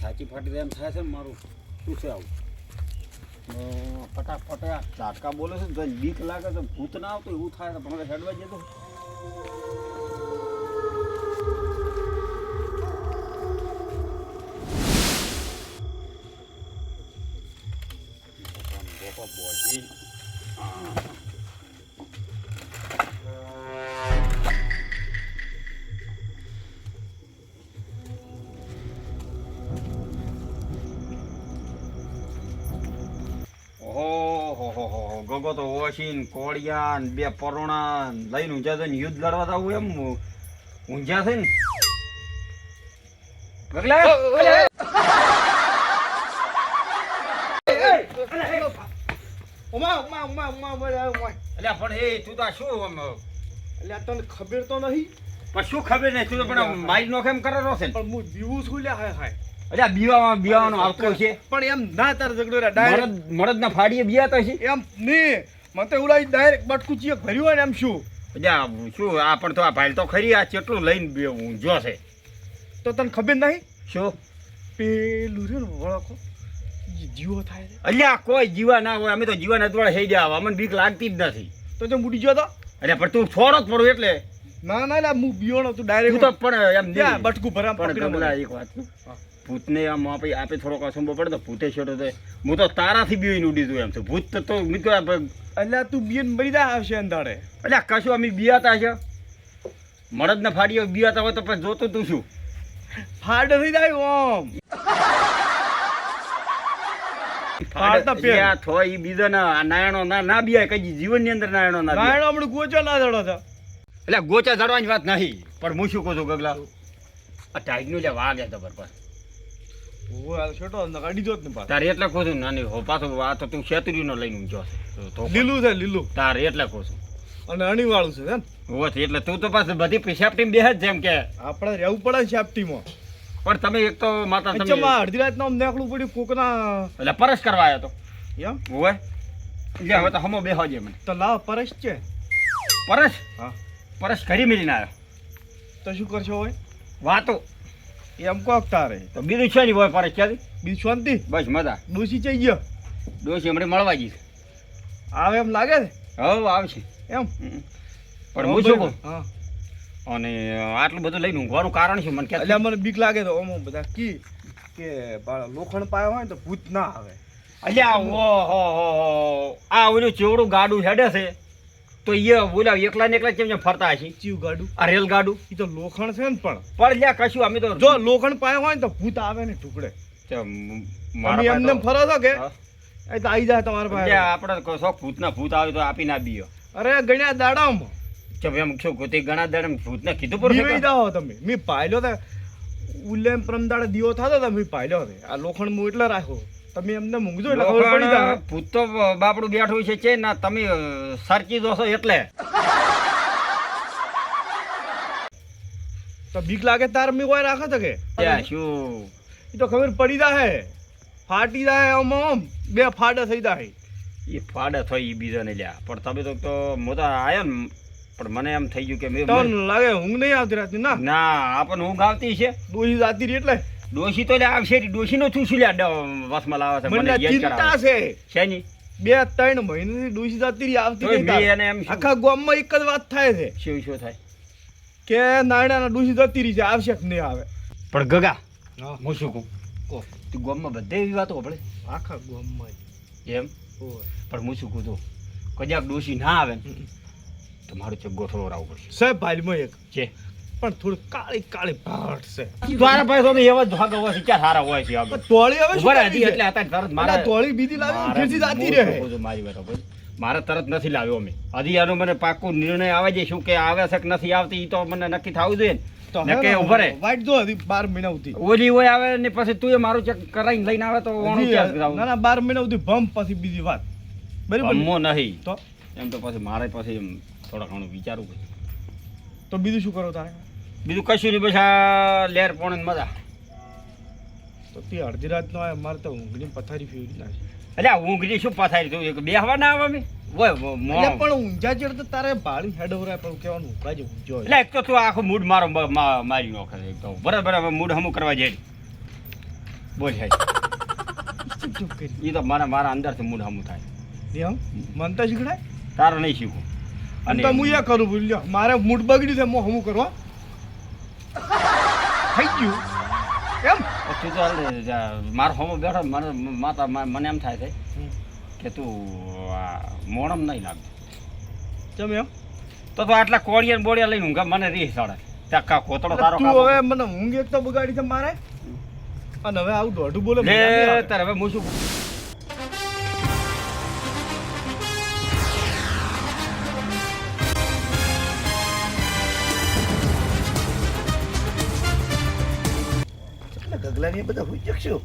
સાચી ફાટી એમ થાય છે ને મારું. શું છે આવું? ફટાફટ આ બોલે છે ને તો બીક લાગે છે ભૂત ના આવતું, એવું થાય તો હવે હેડવા જતો ગગો તો ઓશીન કોળિયા ને બે પરોણા લઈને ઊંઝા થઈને યુદ્ધ લડવા જાવું એમ. ઊંઝા થઈને. પણ એ તું તો શું એટલે તને ખબર તો નહીં. પણ શું ખબર નહીં? તું તો પણ મારી નો કેમ કરેલો છે પણ હું બીવું છું લ્યા હાય હાય. અલ્યા બીવામાં બીવાનો આવતો છે. પણ એમ ના તાર ઝઘડો મરદ મરદ ના ફાડીએ બીયાતો છે. એમ નહીં. મને તો એવું લાગે ડાયરેક્ટ બટકું ચીક ભર્યું હોય ને એમ શું? અલ્યા શું આ પણ તો આ ભાઈ તો ખરી આ ચેટલું લઈને ઊંઝો છે. તો તને ખબર નહીં? શું? પેલું રહ્યું ને વળખો જીવો થાય છે અલ્યા કોઈ જીવા ના હોય અમે તો જીવન દ્વારા થઈ ગયા અમને બીક લાગતી જ નથી. તો જો મૂડી ગયો તો? અરે પણ તું છોડો જ પડું એટલે. ના ના હું બીયોનો તું ડાયરેક્ટ તો પણ એમ બટકું ભરા પણ એક વાત. ભૂતને આમ આપી આપે થોડોક અસંભવ પડે તો ભૂતે છોડો તો હું તો તારાથી બીવીને ઉડી દઉં એમ છું. ભૂત તો મિત્રો એટલે તું બીન મરી જા આવશે અંધારે. એટલે કશું અમે બિયાતા છે? મરદને ફાડીઓ બિયાતા હોય તો પછી જોતું તું શું? ફાડ થઈ જાય ઓમ બીજો ના નાયણો ના ના બિયાય કઈ જીવનની અંદર નાયણો ના. નાયણ હમણાં ગોચો ના છે. એટલે ગોચા જડવાની વાત નહીં પણ હું શું કહું છું ગગલા? આ ટાઈગનું જે વાગે જબરપર ઓ આ છોટો કાઢી દો જ ને પાછો તારે એટલે કહું નાની હો આ તો તું શેતુરીનો લઈને ઊંચો છે. તો- તો લીલું છે લીલું. તારે એટલે કહું અને અણી વાળું છે ને હોવે છે એટલે તું તો પાછું બધી પેશાબ બેહ જેમ કે. આપણે રહેવું પડે ને સેફટીમાં પણ તમે એક તો માતા તમે અડધી રાત નામ નીકળવું પડ્યું કોકના એટલે પરસ કરવા આવ્યો તો. એમ? એટલે હવે તો હમો બેહો મને તો લાવ પરસ છે. પરસ? હા. પરસ ઘરી મિલીને આવ્યો. તો શું કરશો હોય વાતો. એમ કોક તારે. તો બીજું છે નહીં ભાઈ પરસ ક્યાંથી બીજું શાંતિ. બસ મજા. ડોસી ચઈ ગયો. ડોસી હમણાં મળવા જઈશ આવે એમ લાગે છે? હવે આવશે. એમ. પણ હું શું કહું હા. અને આટલું બધું લઈને ઊંઘવાનું કારણ છે મને એટલે મને બીક લાગે તો અમુક બધા કી કે લોખંડ પાયો હોય તો ભૂત ના આવે. અલ્યા ઓહો હો આ ઓલું ચેવડું ગાડું હેડે છે. તો એ ઓલા એકલા ને એકલા કેમ ફરતા હશે? ચીવ ગાડું. આ રેલ ગાડું એ તો લોખંડ છે ને પણ. પણ લ્યા કશું અમે તો જો લોખંડ પાયો હોય ને તો ભૂત આવે ને ટુકડે મારા એમને ફરો છો કે? એ તો આવી જાય તમારા પાસે. આપણે કહો છો ભૂતના ભૂત આવે તો આપી ના બીયો અરે ગણ્યા દાડામાં કે એમ શું કહું ગણા દાડે ભૂતને કીધું પર બીવાઈ જાઓ તમે. મેં પાયલો તો ઉલ્લેમ પ્રમદાડે દીવો થતો તો મેં પાયલો હતો. આ લોખંડ હું એટલે રાખ્યો તમે એમને મૂંગજો એટલે ખબર પડી જાય. ભૂત તો બાપડું બેઠું છે છે ના તમે સરકી દો છો એટલે. તો બીક લાગે તાર મેં કોઈ રાખે તો કે? શું એ તો ખબર પડી જાય ફાટી જાય આમ આમ બે ફાડા થઈ જાય એ ફાડા થઈ એ બીજાને લ્યા. પણ તમે તો તો મોટા આયો ને પણ મને એમ થઈ ગયું કે મેં- લાગે ઊંઘ નહીં આવતી રાતની ના? ના આપણને ઊંઘ આવતી છે. ડોહી જાતી રહી એટલે. ડોશી તો લ્યા આવશે ડોશી નો શું શું વસમાં લાવે છે મને ચિંતા છે. શેની? બે ત્રણ મહિનાથી ડોશી જતી રહી આવતી નહીં આખા ગામમાં એક જ વાત થાય છે. શું શું થાય? કે નાયણાના ડોશી જતી રહી છે આવશે કે નહીં આવે. પણ ગગા હા. શું કહું? કહો. તું ગામમાં બધે એવી વાતો પડે આખા ગામમાં. માં એમ. પણ હું શું કહું તો કદાચ ડોશી ના આવે ને તો મારું ચગ્ગો થોડો રાવવો પડશે. સાહેબ ભાઈમાં એક. છે પણ થોડી કાળી કાળી ભાટ છે. તારા પાસે તો એવા જ હોય છે ક્યાં સારા હોય છે આગળ તોળી હવે શું હતી એટલે હતા તરત મારા તોળી બીજી લાવી મારા- જાતી રહે. મારી વાત. મારે તરત નથી લાવ્યો અમે. હજી આનો મને પાકો નિર્ણય આવે છે શું કે આવે છે કે નથી આવતી એ તો મને નક્કી થવું જોઈએ ને. તો ને હે કે ને, ઊભા રહે. વાઈટ જો હજી બાર મહિના સુધી. ઓલી હોય આવે ને પછી તું મારું ચેક કરાઈને લઈને આવે તો ઓણું ક્યાં ના ના બાર મહિના સુધી ભમ પછી બીજી વાત. બરાબર? મો નહીં. તો? એમ તો પછી મારે પછી થોડા ઘણું વિચારવું તો બીજું શું કરો તારે? બીજું કશું નહીં પછી આ લેર પોણે મજા. તો તે અડધી રાત નો મારે તો ઊંઘની પથારી ફેરી નાખી. આ ઊંઘની શું પથારી તું એક બેહવા ના આવે? અમે ઓય પણ ઊંઝા જેડ તો તારે ભાડી હેડ ઓવરાય પણ કેવાનું ઊંઘા જ ઊંઝો એટલે એક તો તું આખો મૂડ મારો મારી નાખે એક તો. બરાબર હવે મૂડ હમું કરવા જાય બોલ હે. એ તો મારા મારા અંદરથી હમું થાય. એમ? મન તો શીખડાય તારે નહીં શીખવું. અને હું એ કરું ભૂલ્યો. મારે મૂડ બગડ્યું છે હું હમું કરવા થઈ ગયું. એમ? તું તો મારા હોમો બેઠો મને માતા મને એમ થાય છે કે તું મોણમ નહીં લાગતું ચમ એમ? તો તો આટલા કોળિયા બોળિયા લઈને ઊંઘા મને રીહ ચડે ત્યાં કોતડો તારો તું હવે મને ઊંઘ એક તો બગાડી છે મારે. અને હવે આવું દોઢું બોલે. તારે હવે હું શું ગગલાની બધા હોઈ શકશું.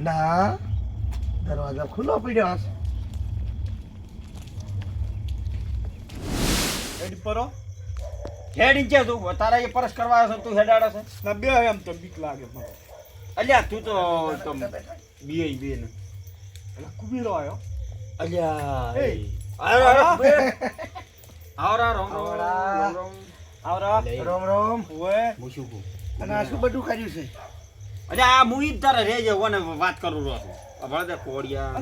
ના દરવાજો ખુલ્લો પડ્યો હશે. હેડ પરો હેડ ઇંચે તું તારા એ પરસ કરવા આવ્યો તું હેડાડે છે. ના બે એમ તો બીક લાગે મને. અલ્યા તું તો બીએ બીએ ને. એટલે કુબીરો આવ્યો. અલ્યા એ. આવો. આવો આવો. આવરા રોમ રોમ આવરા. રોમ રોમ. ઓએ કહું? અને આ શું બધું કર્યું છે? અરે આ મુઈ ઈ તારે રેજે ઓને વાત કરું રહો છું. આ ભલે કોડિયા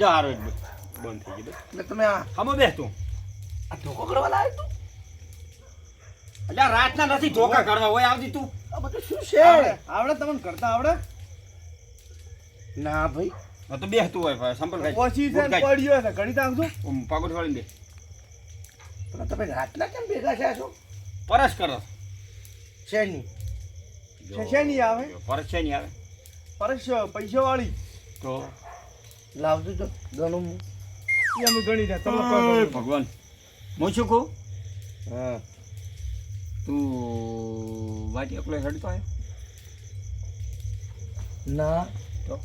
જા હારો બંધ થઈ ગયું એટલે તમે આ હમો બેસ તું. આ ધોકો કરવા લાવ્યો તું? એટલે રાતના નથી ધોકા કરવા હોય આવતી તું. આ બધું શું છે? આવડે. તમને કરતા આવડે? ના ભાઈ. હા તો બેસ તું હોય ભાઈ. ખાઈ ઓછી છે ને. પડ્યો છે ઘડી તાંગશું ઓમ પાગોટ વાળીને તમે રાતના કેમ ભેગા થયા છો? પરસ કરો. શેની? શેની આવે? પરસ છે આવે? પરસ પૈસા વાળી તો? લાવજો તો ઘણું એ અમે ગણી દે તમે ગણો. ભગવાન. હું શું કહું હા. તું વાટી એકલો હેડતો આવ્યો? ના. તો?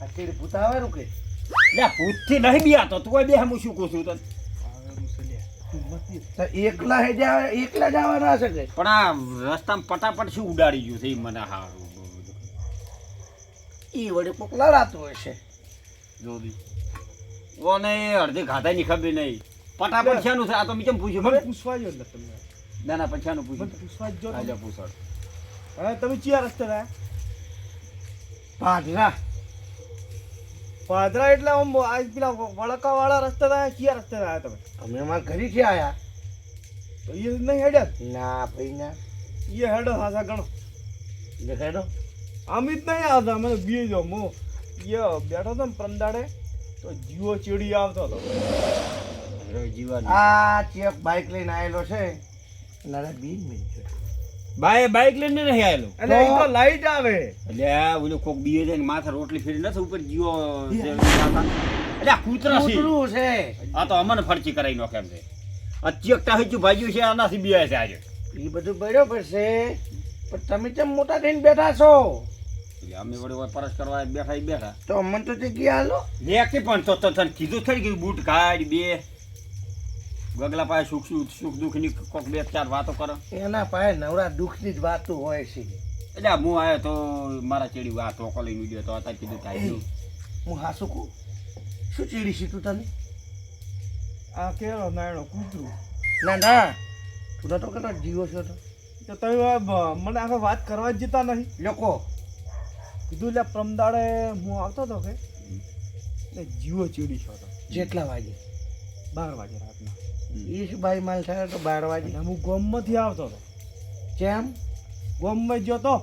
આ કેડી ભૂત આવે કે? લે ભૂતથી નહીં બિયાતો તું કોઈ બે હું શું કહું છું તને આવે મુસલિયા. હિંમત નહીં. તો એકલા હે જા એકલા જ આવવાના હશે પણ આ રસ્તામાં પટાપટ શું ઉડાડી ગયું છે મને હારું ઈ વડે કોક લડાતું હશે. જોદી ઓને અડધી ઘાટાની ખબર નહીં. પટાપટ શેનું છે? આ તો મેં કેમ પૂછ્યું? મને પૂછવા જો એટલે તમને. ના ના પછી આનું મને પૂછ્યું પૂછવા જ આજે તમે. પૂછડ. હવે તમે ચિયા રસ્તે રહ્યા? પાઢરા પાદરા એટલે આમ આ પેલા વળકા વાળા રસ્તે થાય કયા રસ્તે રહ્યા તમે? અમે અમારા ઘરેથી આયા. તો એ નહીં હેડ્યા? ના ભાઈ ના. એ હેડો હાસા ગણો. દેખાડો અમે જ નહીં આવતા અમે બી જો મો એ બેઠો હતો ને પ્રમદાડે તો જીવો ચીડી આવતો હતો. જીવા આ ચેક બાઇક લઈને આવેલો છે. નારા બી મિનિટ છે. બાય બાઈક લઈને નહીં આવેલો. એટલે એ તો લાઈટ આવે. એટલે ઓલો કોક બીએ છે ને માથે રોટલી ફેરી નથી ઉપર જીવો એટલે આ કૂતરા છે. છે. આ તો અમને ફરચી કરાવી નાખે એમ છે. આ ચેકટા હજુ ભાજ્યું છે આનાથી બીયા છે આજે. એ બધું બળ્યો પડશે પણ તમે કેમ મોટા થઈને બેઠા છો? અમે વડે પરસ કરવા બેઠા બેઠા. તો અમને તો જગ્યા હાલો. લેખી પણ તો તો તને કીધું થઈ ગયું બૂટ કાઢ બે. ગગલા પાસે સુખ સુખ સુખ દુઃખની કોક બે ચાર વાતો કરો. એના પાસે નવરા દુઃખની જ વાતો હોય છે. એટલે હું આવ્યો તો મારા ચેડી આ તો લઈને ઉડ્યો તો અત્યારે કીધું થાય હું હાસું કહું શું ચીડી છે તું તને? આ કેળો નાયણો કૂતરું. ના ના. તું નતો કેટલો જીવો છો તો. તો તમે મને આખો વાત કરવા જ જતા નહીં. લોકો. કીધું એટલે પ્રમદાડે હું આવતો હતો કે જીવો ચીડી છો તો. જેટલા વાગે? બાર વાગે રાતના. એ શું ભાઈ માલ થયો તો બાર વાગે. એટલે હું ગોમમાંથી આવતો હતો. કેમ? ગોમમાં જ જોતો.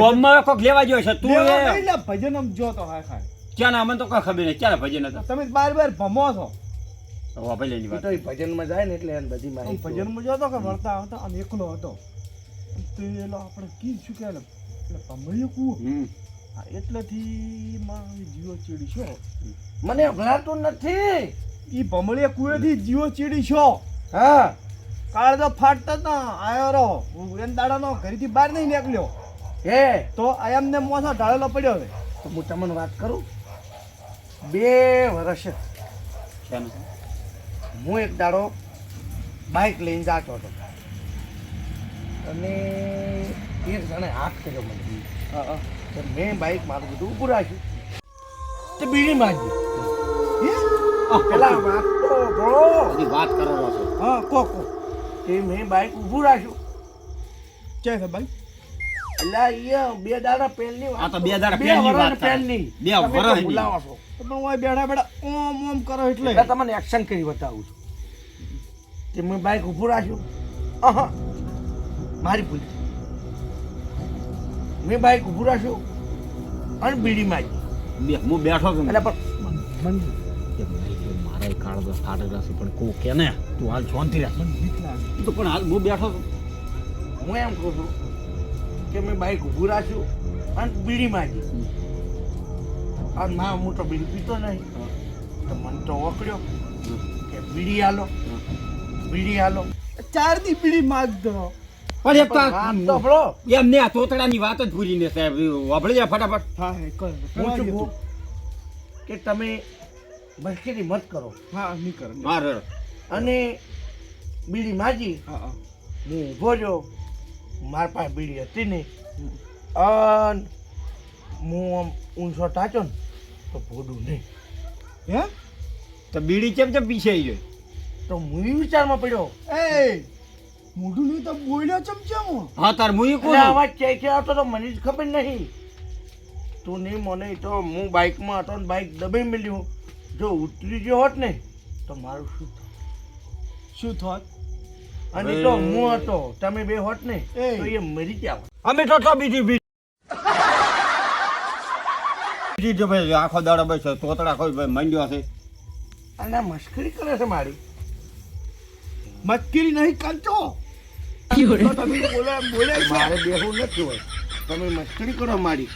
ગોમમાં કોક લેવા ગયો છે? તું એ ભજન આમ જોતો હા ખાય ક્યાં અમને તો કઈ ખબર નહીં. ક્યાં ભજન હતા? તમે બાર બાર ભમો છો. તો ભજનમાં જાય ને એટલે એને બધી મારી માહિતી. ભજનમાં જોતો કે વળતા આવતા અને એકલો હતો? તો પેલો આપણે કી શું કે એટલે ભમળ્યું કું એટલેથી મારો જીવો ચીડી છો મને અભલાતું નથી. ઈ ભમળીએ કુએથી જીવો ચીડી છો. હા. કાળ તો ફાટતો જ ના આયો રહો. હું એન દાડાનો ઘરેથી બહાર નહીં નીકળ્યો. હે તો આ એમને મોસો ઢાળેલો પડ્યો હવે તો હું તમને વાત કરું? બે વર્ષ? હું એક દાડો બાઇક લઈને જતો હતો. અને એક જણે હાથ કર્યો મને. તો મેં બાઇક મારું બધું ઊભું રાખ્યું. તે બીડી હે? પેલા વાત તો ભળો બધી વાત કરો છો. હા કો કો એ મેં બાઈક ઊભું રાખ્યું. ચે છે ભાઈ એટલે અહીંયા બે દાડા પહેલની વાત તો બે દાડા પહેલની વાત પહેલની. બે તમે બોલાવો છો. તો પણ હું બેઠા બેઠા ઓમ ઓમ કરો એટલે. એટલે તમને એક્શન કરી બતાવું છું. તે મેં બાઈક ઊભું રાખ્યું. અહં. મારી ભૂલ મેં બાઈક ઊભું રાખ્યું અને બીડી મારી. હું બેઠો છું. એટલે પણ કે મારે કાળ તો ફાટે જશે પણ કો કે ને તું હાલ શાંતિ રાખ. તો પણ હાલ હું બેઠો છું. હું એમ કહું છું કે મેં બાઈક ઊભું રાખ્યું અને બીડી માગી અને ના હું તો બીડી પીતો નહીં. તો મને તો ઓકળ્યો કે બીડી હાલો. બીડી હાલો. ચાર દી. બીડી માગતો પણ તો આ તોતડાની વાત જ ભૂલીને સાહેબ વાપરી ફટાફટ. હા કહું. કે તમે મસ્કરી મત કરો. હા નહીં કરો માર અને બીડી માજી. હા હા. હું ઊભો રહ્યો. મારા પાસે બીડી હતી નહીં. અને હું આમ ઊંચો ટાચો ને તો ભોડું નહીં. હે? તો બીડી કેમ કેમ પીછે ગયો તો હું વિચારમાં પડ્યો. એ મોઢું નહીં તો બોલ્યો ચમ ચમ? હા તાર મુઈ કોણ આવાજ ચેક આવતો તો મને જ ખબર નહીં. તું નહીં મને તો હું બાઇકમાં હતો ને બાઇક દબાઈ મળ્યું જો ઉતરી ગયો હોત ને તો મારું શું થાત? શું થોત? અને તો હું હતો તમે બે હોત ને તો એ. મરી ગયા અમે તો તો બીજી બીજી બીજી જો ભાઈ આખો દાડો બસ તોતડા કોઈ ભાઈ મંડ્યો છે અને આ મસ્કરી કરે છે મારી. મશ્કરી નહીં કરતો. તો તમે બોલે બોલે મારે બેહું નથી હોય. તમે મશ્કરી કરો મારી.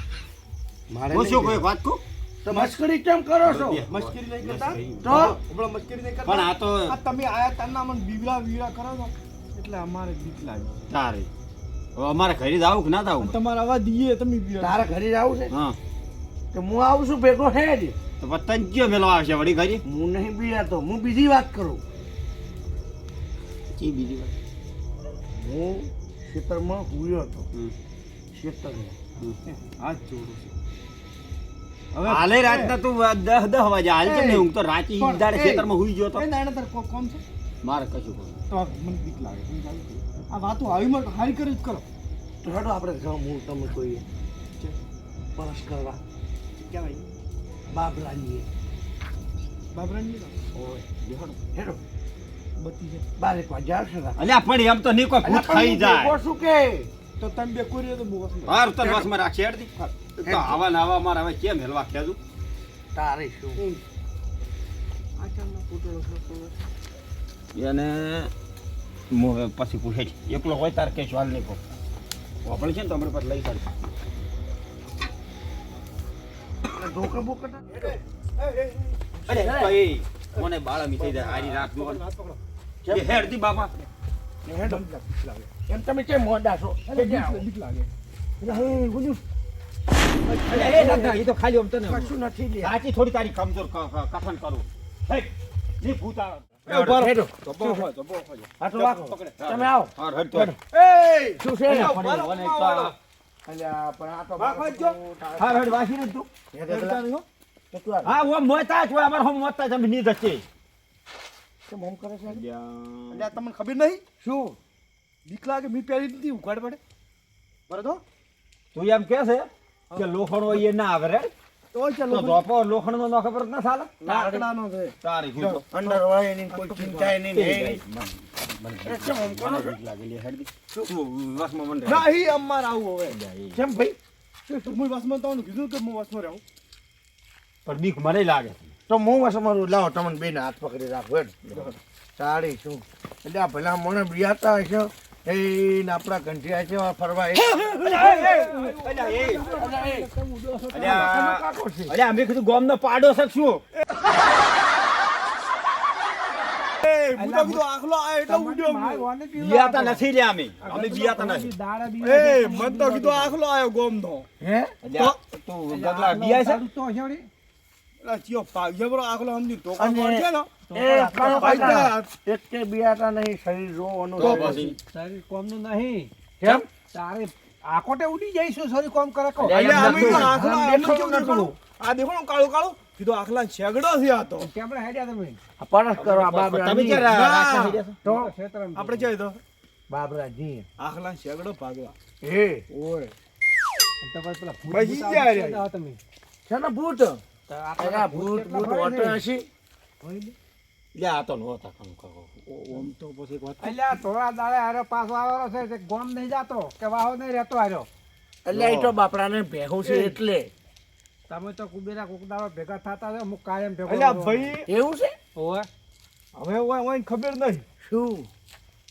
મારે શું કોઈ વાત કહું? તો મસ્કરી કેમ કરો છો? મશ્કરી નહીં કરતા? તો? હમણાં મશ્કરી નહીં પણ આ તો તમે આયા તારના મને બીવડા બીવડા કરો છો? એટલે અમારે બીક લાગે તારે. હવે અમારે ઘરે જ આવું કે ના આવું? તમારે આવા દઈએ તમે બીવડા. તારા ઘરે જ આવું છે? હા. તો હું આવું છું ભેગો હે જ. તો પતંગ કયો મેલો આવશે વળી ઘરે? હું નહીં બીજાતો હું બીજી વાત કરું. કી બીજી વાત? હું ખેતરમાં હુયો હતો. ખેતરમાં. હાથ જોડું છું. હાલે રાતના તું દસ દસ વાગે હાલ છે ને હું તો રાતે ઈ પણ, દાડે ખેતરમાં હુઈ ગયો તો. એ નાના તાર કો- કોણ છે? મારે કશું કોણ તો મને બીક લાગે. આ વાતો આવી મત હારી કરી જ કરો. તો હેડો આપણે જાઉં હું તમે કોઈ પરસ કરવા કે ભાઈ? બાબરાની બાબરાની ઓય હેડો બત્તી છે. બારે વાગે જાશે. અલ્યા પણ એમ તો નહીં કોઈ ભૂત ખાઈ જાય. ભેગો કે? તો તમે બે કુરિયો તો વસમાં. હાર તને વસમાં રાખશે હેડતી. તો આવા ને આવા મારે હવે કેમ હેલવા ખેજું તારે શું? એને પછી પૂછે છે. એકલો હોય તાર કે હાલ નહીં વાપરે છે ને તમારે પાસે લઈ અરે તો એ મને બાળા મીઠી જાય આરી રાત નો હેડતી બાપા બીક લાગે, બીક લાગે. એમ તમે કેમ મોડા છો? બીક બીક લાગે. ગુજુ, અરે એ ના ના, એ તો ખાલી આમ તને કશું નથી લે સાચી થોડી તારી કમજોર ક- ક- કથન કરું. હે ની ભૂતા. એ ઊભા રહો. હેડો. ધબ્બો હોય, ધબ્બો હોય. આ તો વાકો પકડે. તમે આવો. હાર હેડ એ શું છે? અલ્યા, પડે, ઊભા રહો, મને ઊભા અલ્યા, પણ આ તો વાકો જો. હાર હેડ વાસી ને તું. હેડો હેડતા પેલા. નહીં હો. તો તું આ હા હું મોતા છું અમાર હમ મોતા છે ની દચ્ચે કેમ આમ કરે છે? અલ્યા, તમને ખબર નહીં? શું? બીક લાગે મી પહેરી નથી ઉઘાડ પડે. બરાબર? તું એમ કે છે? કે લોખંડ હોય એ ના આવે રે. તો તો ધોપો લોખંડ નો નોખે પર ના ચાલે લાકડાનો છે. તારી ભૂતો અંદર હોય એની કોઈ ચિંતા નહીં ને અમાર આવું હવે. કેમ ભાઈ? હું વસમાં કીધું કે હું વસમાં રહું? પણ બીક મને લાગે તો હું વાસ અમારું લાવો તમને બેન હાથ પકડી રાખો સારી શું? એટલે આ ભલા મને બિયાતા હશે. એ આપણા ગંઠિયા છે ફરવા અરે અમે કીધું ગોમ નો પાડો છે શું તો કીધું આખલો આ એટલે ઉડ્યો હું. બિયાતા નથી આકોટે ઉડી જઈશું શરીર કોમ કરે કેવું આ દેખો કાળું કાળું. કીધું આખલા છેગડો છે આ તો. કેમણે હેડ્યા તમે? આ પરસ કરવા બાબરા તમે છો? તો આપણે જાય તો? બાબરાજી. આખલા શેગડો ભાગવા. એ ઓય. તમે પેલા ભૂત. છે, તમે? છે ને ભૂત? આ એના ભૂત કેટલા ભૂત ભરાય ઓટો હશે. લે આ તો નહોતા કામ કરો. ઓમ તો પછી વાત અલ્યા થોડા દાડે હારે પાછો આવેલો છે ગોમ નહીં જાતો કે વાહો નહીં રહેતો હાર્યો એટલે એ તો બાપરાને ભેગું છે એટલે. તમે તો કુબેરા કુકદારો ભેગા થતા છો હું કાયમ ભેગો અલ્યા ભાઈ. એવું છે? હોવે. હવે ઓય ઓય ખબર નહીં. શું?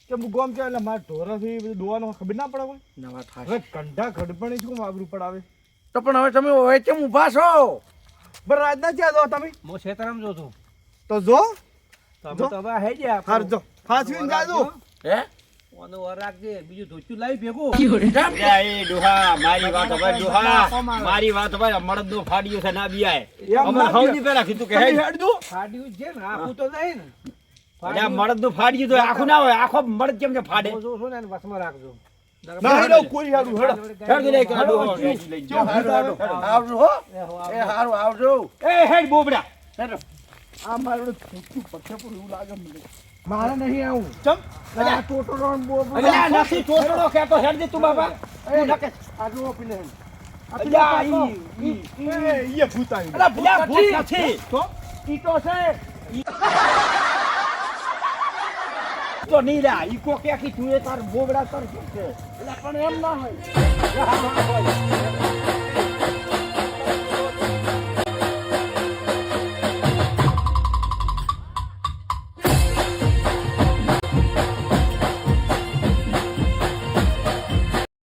કે હું ગોમ છે? એટલે મારા ઢોરાથી બધું દોવાનો ખબર ના પડે હોય નવા થાશે. હવે કંઢા ખડપણી શું વાપરું પડાવે તો પણ હવે તમે હવે કેમ ઊભા છો? બરાબર રાજના ક્યાં જો તમે? હું ખેતરમાં જો છું. તો જો. તમે. તો હવે હઈ ગયા. હાર જો. ફાસવીને જાજો. હે? ઓનો વર રાખજે બીજું ધોચું લાવી ભેગું. એ ડોહા મારી વાત હવે ડોહા. મારી વાત હવે મળદનું ફાડ્યું છે ના બિયાય. એમ અમારે ના સૌથી પહેલા કીધું કે હે. હેડ દો ફાડ્યું છે ને આખું તો નહીં ને. મળદનું ફાડ્યું તો આખું ના હોય. આખો મળદ કેમ કે ફાડે? જો ને વસમાં રાખજો. મારું છૂટું પથ્થર પર એવું લાગે મને. મારે નહીં આવું. ચમ ટોટલો નથી ટોટલો કેતો હેડ તું બાબા આ એ ઈએ ભૂત આવી ભૂત નથી. તો? ઈ છે. તો નહીં રા. ઈ કો કી તું તાર બોબડા તાર શું છે? એટલે પણ એમ ના હોય.